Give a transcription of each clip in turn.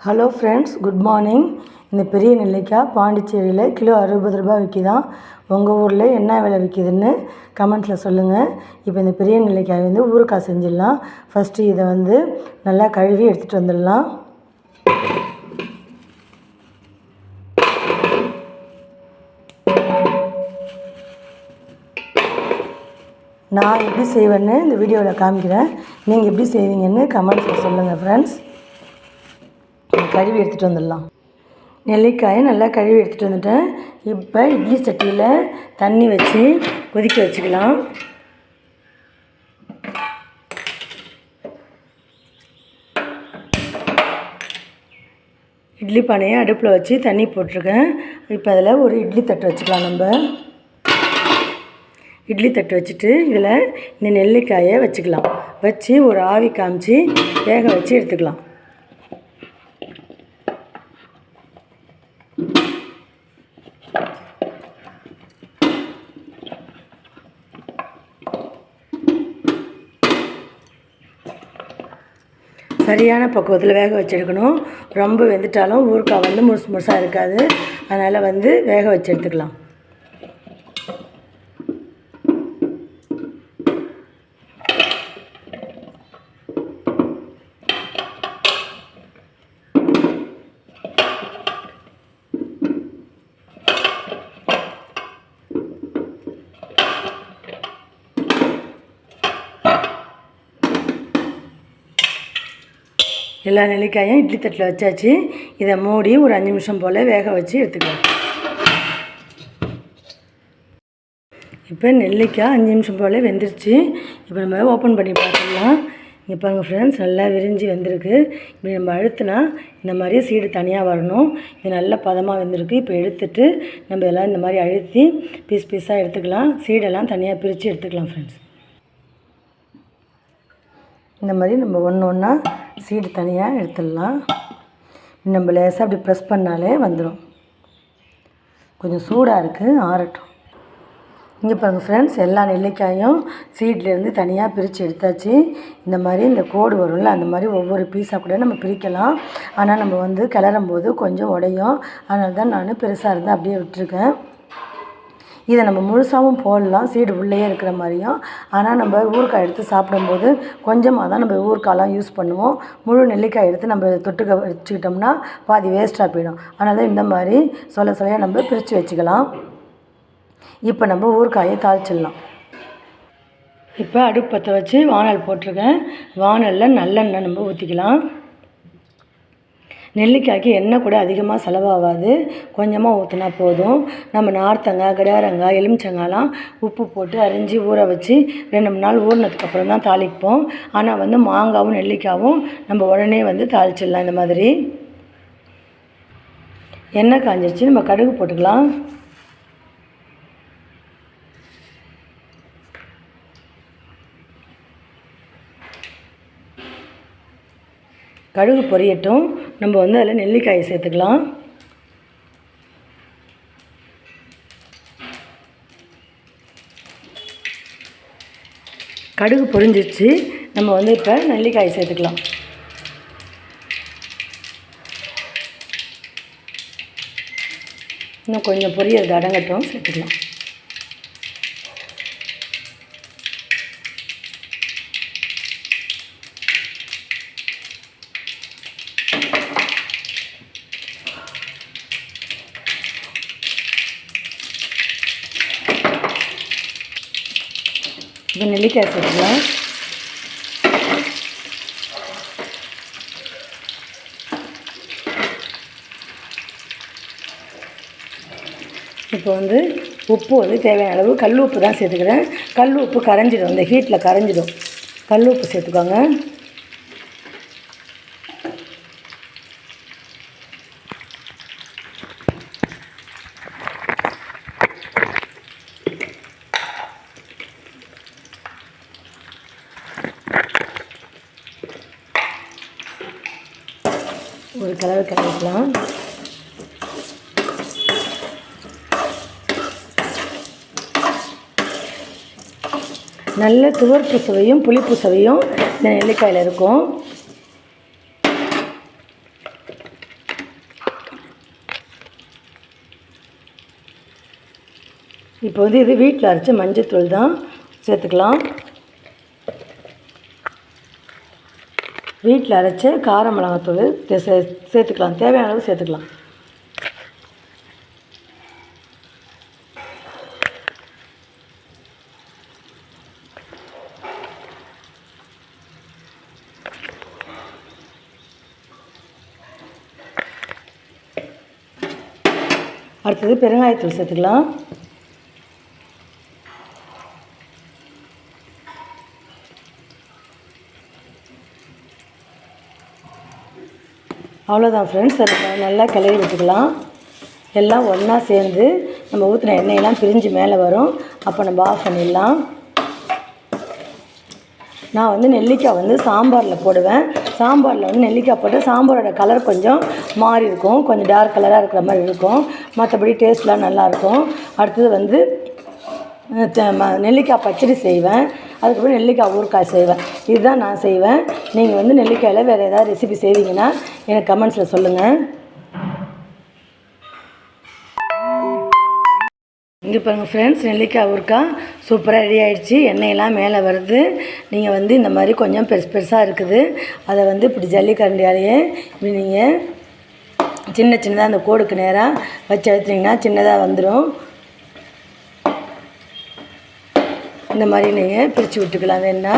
Hello friends good morning இந்த பெரிய நெல்லிக்காய் பாண்டிச்சேரியில் கிலோ அறுபது ரூபாய் விற்கிதான் உங்கள் ஊரில் என்ன விலை விற்கிதுன்னு கமெண்ட்ஸில் சொல்லுங்கள் இப்போ இந்த பெரிய நெல்லிக்காய் வந்து ஊறுக்காய் செஞ்சிடலாம். ஃபஸ்ட்டு இதை வந்து நல்லா கழுவி எடுத்துகிட்டு வந்துடலாம். நான் எப்படி செய்வேன்னு இந்த வீடியோவில் காமிக்கிறேன். நீங்கள் எப்படி செய்வீங்கன்னு கமெண்ட்ஸில் சொல்லுங்கள் ஃப்ரெண்ட்ஸ் கழுவி எடுத்துகிட்டு வந்துடலாம். நெல்லிக்காயை நல்லா கழுவி எடுத்துகிட்டு வந்துட்டேன். இப்போ இட்லி சட்டியில் தண்ணி வச்சு கொதிக்க வச்சுக்கலாம். இட்லி பானையை அடுப்பில் வச்சு தண்ணி போட்டிருக்கேன். இப்போ அதில் ஒரு இட்லி தட்டு வச்சுக்கலாம் நம்ம. இட்லி தட்டு வச்சுட்டு இதில் இந்த நெல்லிக்காயை வச்சுக்கலாம். வச்சு ஒரு ஆவி காமிச்சு வேக வச்சு எடுத்துக்கலாம். சரியான பக்குவத்தில் வேக வச்சுருக்கணும். ரொம்ப வெந்துட்டாலும் ஊறுகாய் வந்து முழுசு முழுசாக இருக்காது. அதனால் வந்து வேக வச்சு எடுத்துக்கலாம். எல்லா நெல்லிக்காயும் இட்லி தட்டில் வச்சாச்சு. இதை மூடி ஒரு அஞ்சு நிமிஷம் போல் வேக வச்சு எடுத்துக்கலாம். இப்போ நெல்லிக்காய் அஞ்சு நிமிஷம் போல் வெந்துருச்சு. இப்போ நம்ம ஓப்பன் பண்ணி பார்த்துக்கலாம் இங்கே பாருங்கள் ஃப்ரெண்ட்ஸ் நல்லா விரிஞ்சு வெந்திருக்கு. இப்படி நம்ம அழுத்துனா இந்த மாதிரி சீடு தனியாக வரணும். இது நல்ல பதமாக வெந்திருக்கு. இப்போ எடுத்துட்டு நம்ம எல்லாம் இந்த மாதிரி அழுத்தி பீஸ் பீஸாக எடுத்துக்கலாம். சீடெல்லாம் தனியாக பிரித்து எடுத்துக்கலாம் ஃப்ரெண்ட்ஸ் இந்த மாதிரி நம்ம ஒன்று ஒன்றா சீடு தனியாக எடுத்துடலாம். நம்ம லேசாக அப்படி ப்ரெஸ் பண்ணாலே வந்துடும் கொஞ்சம் சூடாக இருக்குது ஆறட்டும். இங்கே பாருங்கள் ஃப்ரெண்ட்ஸ் எல்லா நெல்லிக்காயும் சீட்லேருந்து தனியாக பிரித்து எடுத்தாச்சு. இந்த மாதிரி இந்த கோடு வரும்ல அந்த மாதிரி ஒவ்வொரு பீஸாக கூட நம்ம பிரிக்கலாம். ஆனால் நம்ம வந்து கிளறும் போது கொஞ்சம் உடையும். அதனால தான் நான் பெருசாக இருந்து அப்படியே விட்டுருக்கேன். இதை நம்ம முழுசாகவும் போடலாம். சீடு உள்ளேயே இருக்கிற மாதிரியும் ஆனால் நம்ம ஊறுகாய் எடுத்து சாப்பிடும்போது கொஞ்சமாக தான் நம்ம ஊறுக்காய்லாம் யூஸ் பண்ணுவோம். முழு நெல்லிக்காய் எடுத்து நம்ம தொட்டுக்க வச்சுக்கிட்டோம்னா பாதி வேஸ்ட்டாக போயிடும். அதனால் இந்த மாதிரி சொல்ல சொல்ல நம்ம பிரித்து வச்சுக்கலாம். இப்போ நம்ம ஊறுகாயை தாளிச்சிடலாம். இப்போ அடுப்பு பற்ற வச்சு வானல் போட்டிருக்கேன். வானலில் நல்லெண்ணெய் நம்ம ஊற்றிக்கலாம் நெல்லிக்காய்க்கு எண்ணெய் கூட அதிகமாக செலவாகாது. கொஞ்சமாக ஊற்றினா போதும். நம்ம நார்த்தங்காய் கடாரங்காய் எலுமிச்சங்காய்லாம் உப்பு போட்டு அரிஞ்சு ஊற வச்சு ரெண்டு மூணு நாள் ஊறினதுக்கப்புறம் தான் தாளிப்போம். ஆனால் வந்து மாங்காவும் நெல்லிக்காயும் நம்ம உடனே வந்து தாளிச்சிடலாம் இந்த மாதிரி. எண்ணெய் காஞ்சிருச்சு. நம்ம கடுகு போட்டுக்கலாம். கடுகு பொரியட்டும். நம்ம வந்து அதில் நெல்லிக்காயை சேர்த்துக்கலாம். கடுகு பொரிஞ்சிச்சு நம்ம வந்து இப்போ நெல்லிக்காயை சேர்த்துக்கலாம். இன்னும் கொஞ்சம் பொரியறது அடங்கட்டும் சேர்த்துக்கலாம். இப்போ நெல்லிக்காய் சேர்க்கலாம் இப்போ வந்து உப்பு வந்து தேவையான அளவு கல் உப்பு தான் சேர்த்துக்கிறேன். கல் உப்பு கரைஞ்சிடும். இந்த ஹீட்டில் கரைஞ்சிடும். கல் உப்பு சேர்த்துக்கோங்க. ஒரு கலவை கலக்கலாம் நல்ல துவர்ப்பு சுவையும் புளிப்பு சுவையும் இந்த நெல்லிக்காயில் இருக்கும். இப்போ வந்து இது வீட்டில் அரைச்ச மஞ்சள் தூள் தான் சேர்த்துக்கலாம். வீட்டில் அரைச்சி கார மிளகாத்தூள் சே- சேர்த்துக்கலாம். தேவையான அளவு சேர்த்துக்கலாம். அடுத்தது பெருங்காயத்தூள் சேர்த்துக்கலாம். அவ்வளோதான் ஃப்ரெண்ட்ஸ் அதை நல்லா கிளறி விட்டுக்கலாம். எல்லாம் ஒன்றா சேர்ந்து நம்ம ஊற்றின எண்ணெயெல்லாம் பிரிஞ்சு மேலே வரும். அப்போ நம்ம ஆஃப் பண்ணிடலாம். நான் வந்து நெல்லிக்காய் வந்து சாம்பாரில் போடுவேன். சாம்பாரில் வந்து நெல்லிக்காய் போட்டு சாம்பாரோட கலர் கொஞ்சம் மாறி இருக்கும். கொஞ்சம் டார்க் கலராக இருக்கிற மாதிரி இருக்கும். மற்றபடி டேஸ்ட்லாம் நல்லாயிருக்கும் அடுத்தது வந்து நெல்லிக்காய் பச்சடி செய்வேன். அதுக்கப்புறம் நெல்லிக்காய் ஊறுக்காய் செய்வேன். இதுதான் நான் செய்வேன். நீங்கள் வந்து நெல்லிக்காயில் வேறு ஏதாவது ரெசிபி செய்வீங்கன்னா எனக்கு கமெண்ட்ஸில் சொல்லுங்கள் இங்கே பாருங்கள் ஃப்ரெண்ட்ஸ் நெல்லிக்காய் ஊறுக்காய் சூப்பராக ரெடி ஆகிடுச்சி எண்ணெயெல்லாம் மேலே வருது. நீங்கள் வந்து இந்த மாதிரி கொஞ்சம் பெருசு பெருசாக இருக்குது. அதை வந்து இப்படி ஜல்லிக்கரண்டியாலேயே இப்படி நீங்கள் சின்ன சின்னதாக அந்த கோடுக்கு நேராக வச்சு அழுத்துனீங்கன்னா சின்னதாக வந்துடும் இந்த மாதிரி நீங்கள் பிரித்து விட்டுக்கலாம். வேணா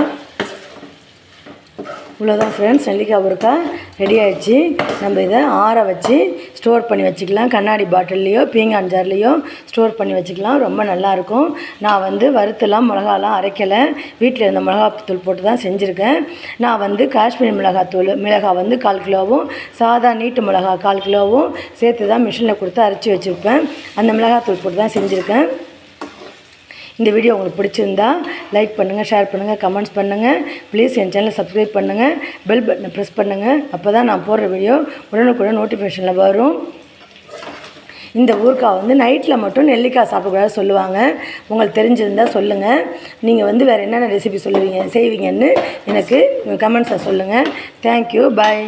இவ்வளோதான் ஃப்ரெண்ட்ஸ் நெல்லிக்காய் ஊறுக்காய் ரெடி ஆகிடுச்சு நம்ம இதை ஆற வச்சு ஸ்டோர் பண்ணி வச்சுக்கலாம். கண்ணாடி பாட்டில்லையோ பீங்கான் ஜார்லேயோ ஸ்டோர் பண்ணி வச்சுக்கலாம். ரொம்ப நல்லாயிருக்கும் நான் வந்து வறுத்தெல்லாம் மிளகாலாம் அரைக்கலை. வீட்டில் இருந்த மிளகாத்தூள் போட்டு தான் செஞ்சுருக்கேன். நான் வந்து காஷ்மீர் மிளகாத்தூள் மிளகாய் வந்து கால் கிலோவும் சாதா நீட்டு மிளகா கால் கிலோவும் சேர்த்து தான் மிஷினில் கொடுத்து அரைச்சி வச்சுருப்பேன். அந்த மிளகாத்தூள் போட்டு தான் செஞ்சுருக்கேன். இந்த வீடியோ உங்களுக்கு பிடிச்சிருந்தா லைக் பண்ணுங்கள் ஷேர் பண்ணுங்கள் கமெண்ட்ஸ் பண்ணுங்கள் ப்ளீஸ் என் சேனலை சப்ஸ்கிரைப் பண்ணுங்கள் பெல் பட்டனை ப்ரெஸ் பண்ணுங்கள் அப்போ தான் நான் போடுற வீடியோ உடனுக்குடன் நோட்டிஃபிகேஷனில் வரும். இந்த ஊறுகாய் வந்து நைட்டில் மட்டும் நெல்லிக்காய் சாப்பிடக்கூடாது சொல்லுவாங்க. உங்களுக்கு தெரிஞ்சிருந்தால் சொல்லுங்கள் நீங்கள் வந்து வேறு என்னென்ன ரெசிபி சொல்லுவீங்க செய்வீங்கன்னு எனக்கு கமெண்ட்ஸை சொல்லுங்கள் தேங்க்யூ பாய்